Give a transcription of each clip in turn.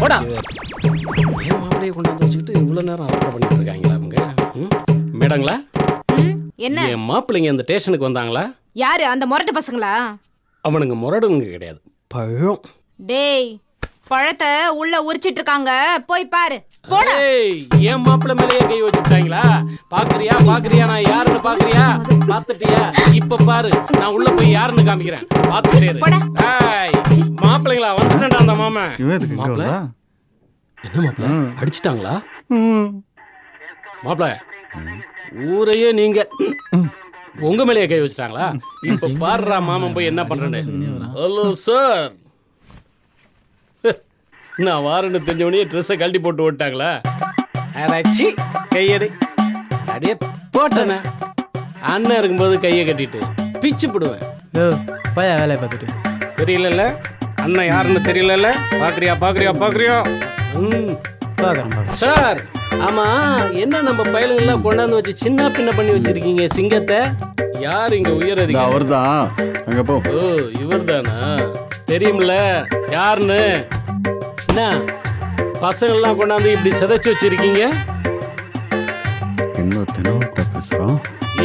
போடா. என் மாப்பிளையை கொண்டாந்து வச்சுக்கிட்டு இவ்வளோ நேரம் அலப்பறை பண்ணிட்டு இருக்காங்களா அவங்க ம்? மேடங்களா? ம், என்ன? என் மாப்பிள்ளைங்க அந்த ஸ்டேஷனுக்கு வந்தாங்களா? யாரு? அந்த முரட்டு பசங்களா? அவனுங்க முரடுங்க கிடையாது. பழம். டேய் பழத்தை உள்ள உரிச்சிட்டு இருக்காங்க போய் பாரு. போடா. ஏய், என் மாப்பிள்ளை மேலேயே கை வச்சுட்டாங்களா பாக்குறியா? பாக்குறியா? நான் யாருன்னு பாக்குறியா? பாத்துட்டியா இப்ப பாரு. நான் உள்ள போய் யாருன்னு காமிக்கிறேன். பாத்துட்டே இரு. போடா. ஏய், மாப்பிள்ளைங்களா வந்துட்டேன்டா அந்த இங்க மாப்பிள்ளை? என்ன மாப்பிள்ள? ம். அடிச்சிட்டாங்களா? ம். மாப்பிள்ள ஊரையே நீங்க உங்க மேலேயே கை வச்சிட்டாங்களா? இப்ப பாருடா மாமன் போய் என்ன பண்றேன்னு. ஹலோ சார் நான் வாரன்னு தெரிஞ்சவனே ட்ரெஸ்ஸை கழட்டி போட்டு ஓட்டாங்களா? அடாச்சி கையடி. அடியே போட்டேனே. அண்ணன் இருக்கும்போது கையை கட்டிட்டு பிச்சு போடுவேன். யோ பையா வேலையை பார்த்துட்டு? தெரியலல்ல? அண்ணன் யாருன்னு தெரியலல்ல? பாக்குறியா பாக்குறியா பாக்குறியா? ம். பார்க்குறேன் சார் ஆமா என்ன நம்ம பயலுங்கெல்லாம் கொண்டாந்து வச்சு சின்ன பின்ன பண்ணி வச்சிருக்கீங்க சிங்கத்தை? யார் இங்க இந்த உயரதிகாரி அவர்தான். அங்க போ. ஓ இவர்தானா? தெரியும்ல யாருன்னு? என்ன? பசங்கள்லாம் கொண்டாந்து இப்படி சிதைச்சு வச்சிருக்கீங்க? என்ன தெனவட்ட பேசுறான்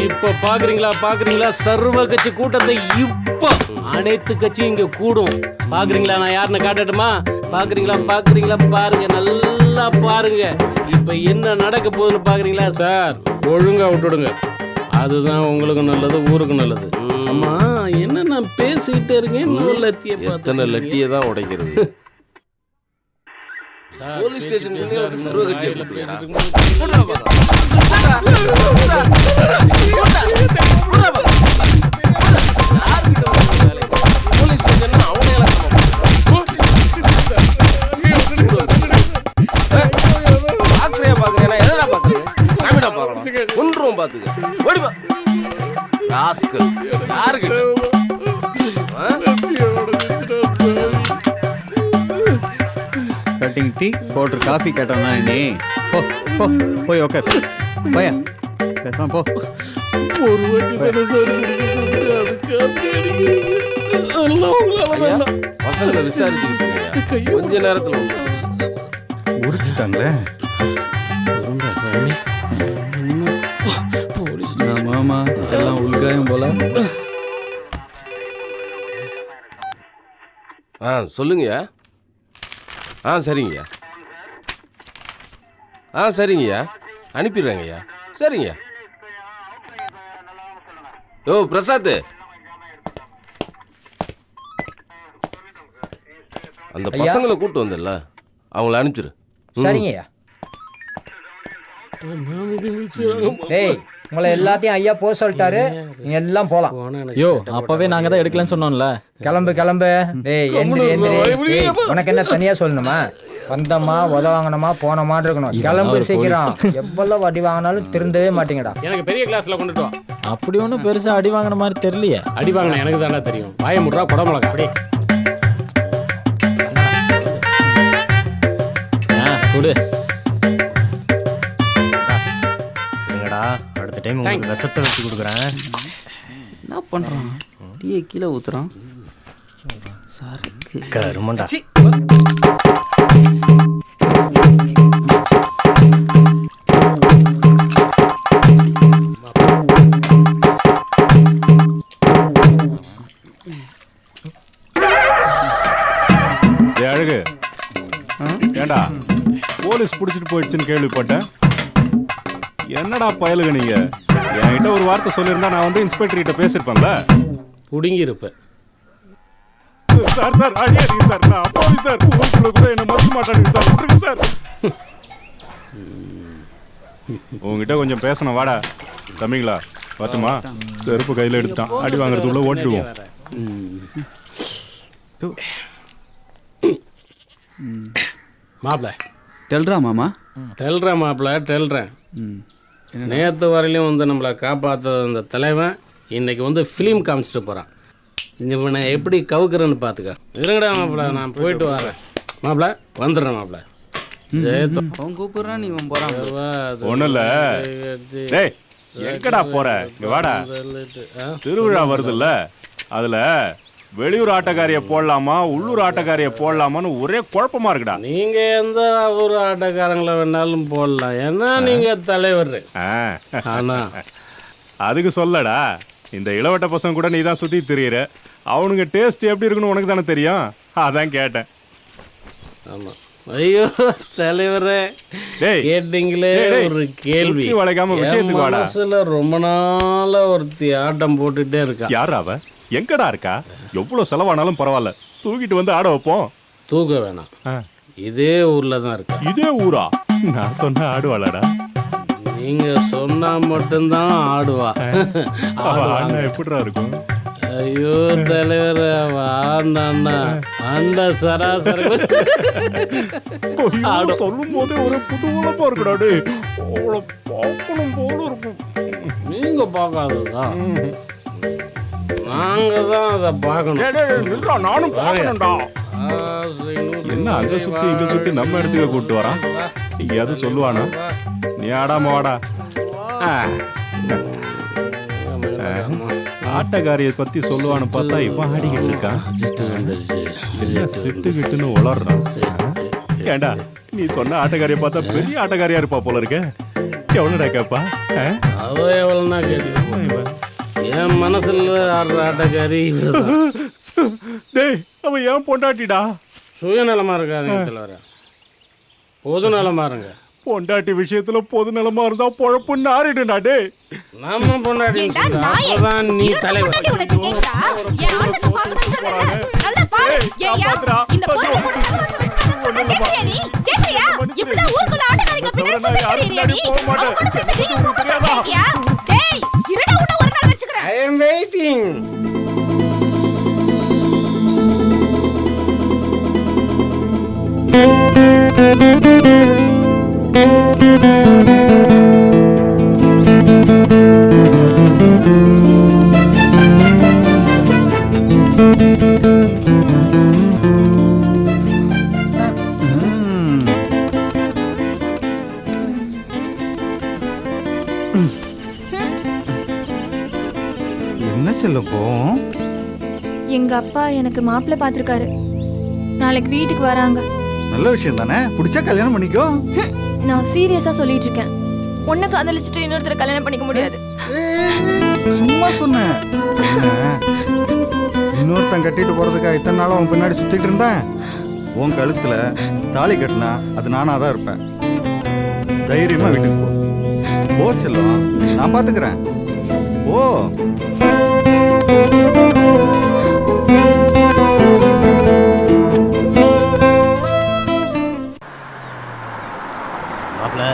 இப்ப பாக்குறீங்களா பாக்குறீங்களா? சர்வ கட்சி கூட்டத்தை இப்ப அனைத்து கட்சி இங்க கூடும். பாக்குறீங்களா? நான் யாருன்னு காட்டட்டுமா? பாக்குறீங்களா? பாக்குறீங்களா? பாருங்க நல்லா பாருங்க. இப்ப என்ன நடக்க போகுதுன்னு பாக்குறீங்களா சார்? ஒழுங்கா விட்டுடுங்க. அதுதான் உங்களுக்கு நல்லது ஊருக்கு நல்லது. ஆமா என்ன நான் பேசிக்கிட்டே இருக்கேன் எத்தனை லட்டியை தான் உடைக்கிறது? போலீஸ் ஸ்டேஷனுக்குள்ளே ஒரு சர்வ போலீஸ் ஸ்டேஷன் அவனே பாக்குறியா பாக்குறீங்க காமிடா பாக்கலாம் ஒன்றும் பாத்துக்க ஓடி பா ராஸ்கல் யாருக்கு கட்டிங் டீ போட்டு காஃபி கேட்டான் தானே நீ. போ போ போய் உக்கார். போயா. பேசாம போ. ஒரு. பசங்களை விசாரிச்சுக்கிட்டு இருக்கியா? கொஞ்ச நேரத்துல. இன்னும் போலீஸ் மாமா? எல்லாம் உள்காயம் போல? ஆ சொல்லுங்கய்யா. ஆ சரிங்கய்யா. ஆ சரிங்கய்யா. அனுப்பிடுறேங்கய்யா. சரிங்கய்யா. யோ பிரசாத் அந்த பசங்களை கூட்டு வந்தல அவங்கள அனுப்பிச்சிரு. சரிங்கய்யா. டேய் உங்களை எல்லாத்தையும் ஐயா போக சொல்லிட்டாரு. நீங்க எல்லாம் போலாம். யோ அப்பவே நாங்க தான் எடுக்கலன்னு சொன்னோம்ல. கிளம்பு கிளம்பு. டேய் எந்திரி எந்திரி. உனக்கு என்ன தனியா சொல்லணுமா? வந்தோமா உத வாங்கினோமா போனோமான்னு இருக்கணும். கிளம்பு சீக்கிரம். எவ்வளவு வட்டி வாங்கினாலும் திருந்தவே மாட்டீங்கடா. எனக்கு பெரிய கிளாஸ்ல கொண்டுட்டு வா. அப்படி ஒன்றும் பெருசா அடி வாங்கின மாதிரி தெரியலையே. அடி வாங்கின எனக்கு தானே தெரியும். வாய முட்றா குடமிளகா அப்படி ஆ கொடு. டைம். உங்களுக்கு விஷத்தை வச்சு கொடுக்குறேன். என்ன பண்ணுறான் டீயை கீழே ஊற்றுறான் சரக்கு. கருமண்டா. டேய் அழகு. ஏண்டா? போலீஸ் பிடிச்சிட்டு போயிடுச்சுன்னு கேள்விப்பட்டேன். என்னடா பயலுங்க நீங்க? என்கிட்ட ஒரு வார்த்தை சொல்லியிருந்தா நான் வந்து இன்ஸ்பெக்டர் கிட்ட பேசியிருப்பேன்ல. புடுங்கி இருப்ப சார் சார் அடியாதீங்க சார் நான் அப்பாவி சார் ஊருக்குள்ள கூட என்ன மறக்க மாட்டானுங்க சார் விட்டுருங்க சார் உங்ககிட்ட கொஞ்சம் பேசணும் வாடா. தம்பிங்களா பார்த்துமா செருப்பு கையில் எடுத்துட்டான். அடி வாங்குறதுக்குள்ள ஓட்டிடுவோம். மாப்பிள டெல்ரா மாமா. டெல்றேன் மாப்பிள டெல்றேன் ம். நேற்று வரையிலும் வந்து நம்மளை காப்பாற்ற அந்த தலைவன் இன்னைக்கு வந்து ஃபிலிம் காமிச்சிட்டு போகிறான் இவனை எப்படி கவுக்குறேன்னு பார்த்துக்க இருங்கடா மாப்பிள நான் போயிட்டு வரேன். மாப்பிள வந்துடுறேன் மாப்பிள. ஜெயத்தோ அவன் கூப்பிடுறான் நீ இவன் போகிறான் ஒண்ணும் இல்ல. டேய் எங்கடா போற? இங்க வாடா. திருவிழா வருதுல்ல. அதுல வெளியூர் ஆட்டக்காரிய போடலாமா உள்ளூர் ஆட்டக்காரிய போடலாமான்னு ஒரே குழப்பமா இருக்குடா. நீங்க எந்த ஒரு ஆட்டக்காரங்களை வேணாலும் போடலாம். ஏன்னா நீங்க தலைவர். ஆனா. அதுக்கு சொல்லடா. இந்த இளவட்ட பசங்க கூட நீ தான் சுத்தி திரியிற. அவனுங்க டேஸ்ட் எப்படி இருக்குன்னு உனக்கு தானே தெரியும். அதான் கேட்டேன். ஆமா. ஐயோ தலைவரே. கேட்டீங்களே ஒரு கேள்வி. வளைக்காம விஷயத்துக்கு வாடா. மனசுல ரொம்ப நாளா ஒருத்தி ஆட்டம் போட்டுட்டே இருக்கா. யார் அவ? எங்கடா இருக்கா? எவ்வளவு செலவானாலும் பரவாயில்ல. தூக்கிட்டு வந்து ஆட வைப்போம். தூக்க வேணாம். இதே ஊர்ல தான் இருக்கா. இதே ஊரா? நான் சொன்ன ஆடுவாளடா. நீங்க சொன்னா மட்டும்தான் ஆடுவா. ஆடினா எப்படிடா இருக்கும்? ஐயோ தலைவர் ஆண்டாண்ணா அந்த சராசரி. ஐயோ, சொல்லும் போதே ஒரு புதுவளப்பா இருக்குடா டேய். அவளை பார்க்கணும் போல இருக்கும். நீங்க பார்க்காததா நாங்க தான் அதை பார்க்கணும். நானும் பார்க்கணும்டா. என்ன அங்க சுத்தி இங்க சுத்தி நம்ம இடத்துக்கு கூப்பிட்டு வரான்? எங்கேயாவது சொல்லுவானா? நீ ஆடாம வாடா. ஆ, ஆட்டக்காரிய பத்தி சொல்லுவான்னு பார்த்தா இவன் ஆடிக்கிட்டு இருக்கான். சிட்டு கிட்டுன்னு உளறான் ஏண்டா நீ சொன்ன ஆட்டக்காரிய பார்த்தா பெரிய ஆட்டக்காரியா இருப்பா போல இருக்க. எவ்வளோடா கேப்பா? ஆ? அவ எவ்வளோனா கேட்டு என் மனசுல ஆடுற ஆட்டக்காரி. டேய் அவன் ஏன் பொண்டாட்டிடா? சுயநலமா இருக்காருங்க தலைவர். பொது நலமா இருங்க. பொண்டாட்டி விஷயத்துல பொது நலமா இருந்தா பொழப்பு நாரிடுடா டேய். நம்ம பொண்டாட்டி? அப்பதான் நீ தலைவர்? இப்படிதான் ஊருக்குள்ள ஆட்டக்காரங்க பின்னாடி சுத்திட்டு திரியிறியா நீ? அவங்க கூட சேர்ந்து நீயும் குடும்பம் eating! என்ன செல்லம் போம் எங்க அப்பா எனக்கு மாப்பிள்ளை பார்த்துருக்காரு. நாளைக்கு வீட்டுக்கு வராங்க. நல்ல விஷயம் தானே? பிடிச்சா கல்யாணம் பண்ணிக்கோ. நான் சீரியஸா சொல்லிட்டு இருக்கேன். உன்னை காதலிச்சுட்டு இன்னொருத்தரை கல்யாணம் பண்ணிக்க முடியாது. சும்மா சொன்னேன்? இன்னொருத்தன் கட்டிட்டு போறதுக்காக இத்தனை நாளும் அவன் பின்னாடி சுத்திட்டு இருந்தேன்? உன் கழுத்துல தாலி கட்டினா அது நானா தான் இருப்பேன். தைரியமா வீட்டுக்கு போ. போ செல்லம். நான் பாத்துக்கிறேன். ஓ மாப்பிள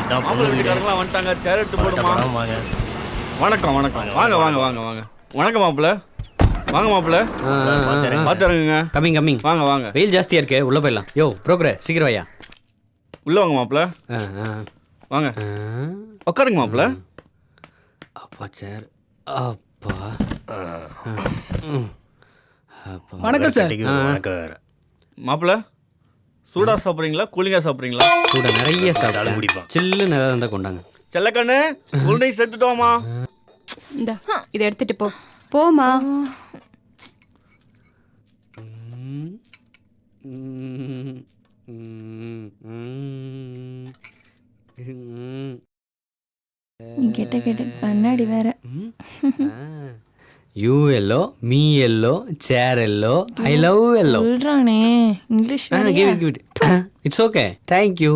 இதான் பொண்ணு வீடு. வந்துட்டாங்க சேர் எடுத்து அவர்கிட்ட படம்? வாங்க. வணக்கம் வணக்கம். வாங்க வாங்க வாங்க. வாங்க வணக்கம் மாப்பிள்ள வாங்க மாப்பிள்ள பார்த்துறேன். பார்த்துறேங்க. கம்மிங் கம்மிங் வாங்க வாங்க. வெயில் ஜாஸ்தியா இருக்கு உள்ள போயிடலாம். யோ ப்ரோக்கர் சீக்கிரம் வையா. உள்ள வாங்க மாப்பிள்ள வாங்க. உட்காருங்க மாப்பிள்ள அப்பா சார் அப்பா. வணக்கம் சார். வணக்கம் மாப்பிள்ள சூடா சாப்பிட்றீங்களா? கூலிங்கா சாப்பிட்றீங்களா? கூட நிறைய தலை சாப்பிட்டேன் குடிப்பான் சில்லு நிறைய இருந்தா கொண்டாங்க. செல்லக்கண்ணு உருண்டை சேர்த்துட்டோமா இந்தா, இதை எடுத்துட்டு போ. போமா நீ கேட்ட கேட்ட கண்ணாடி வேற. You hello me hello chair hello I love hello சொல்றானே இங்கிலீஷ் வேறயா? Give it give it it's okay thank you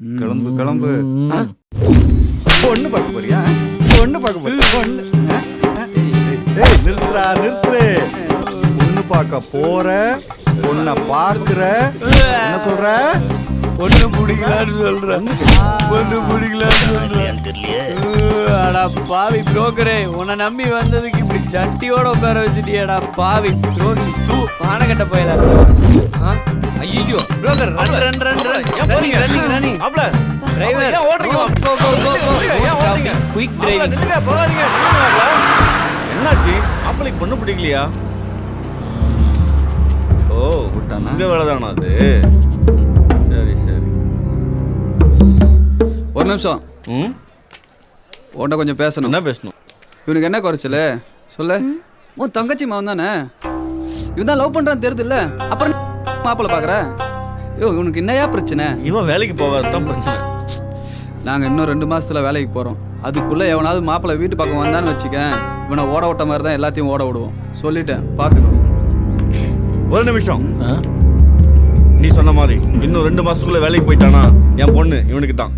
கிளம்பு கிளம்பு பொண்ணு பார்க்க போறியா? பொண்ணு பார்க்க போறியா? பொண்ணு. ஆ? ஆ? ஏய் நிறுத்துறா நிறுத்துரு பொண்ணு பார்க்க போற பொண்ணை பார்க்குற. என்ன சொல்ற? பொண்ணு பிடிக்கலான்னு சொல்றேன் பொண்ணு பிடிக்கலான்னு சொல்றேன் அடா பாவி புரோக்கரே உன்னை நம்பி வந்ததுக்கு இப்படி சட்டியோட உட்கார வச்சுட்டியேடா பாவி. துரோகி தூ மானகட்ட போயில ஐயோ broker run run run run running running running மாப்ள டிரைவர் ஏன் ஓடுறீங்க? கோ கோ கோ கோ ஏன் ஓடுறீங்க? குயிக் டிரைவிங் நில்லுங்க, போகாதீங்க. என்னாச்சு? மாப்பிளைக்கு பொண்ணு பிடிக்கலையா? ஓ விட்டானா? உங்க வேலைதானா அது? சரி சரி. ஒரு நிமிஷம். ம்? உன்கிட்ட கொஞ்சம் பேசணும். என்ன பேசணும்? இவனுக்கு என்ன குறைச்சல? சொல்லு. உன் தங்கச்சி மாவன் தானே இவன் தான் லவ் பண்ணுறான்னு தெரியுதுல்ல. அப்புறம் மாப்பிள்ளை பார்க்குற ஐயோ இவனுக்கு என்னையா பிரச்சனை? இவன் வேலைக்கு போகாது தான் பிரச்சனை. நாங்கள் இன்னும் ரெண்டு மாசத்துல வேலைக்கு போகிறோம் அதுக்குள்ளே எவனாவது மாப்பிள்ளை வீட்டு பக்கம் வந்தான்னு வச்சுக்க இவனை ஓட விட்ட மாதிரி தான் எல்லாத்தையும் ஓட விடுவோம். சொல்லிட்டேன் பார்த்துக்கோ ஒரு நிமிஷம்? நீ சொன்ன மாதிரி இன்னும் ரெண்டு மாசத்துக்குள்ள வேலைக்கு போயிட்டானா? என் பொண்ணு இவனுக்கு தான்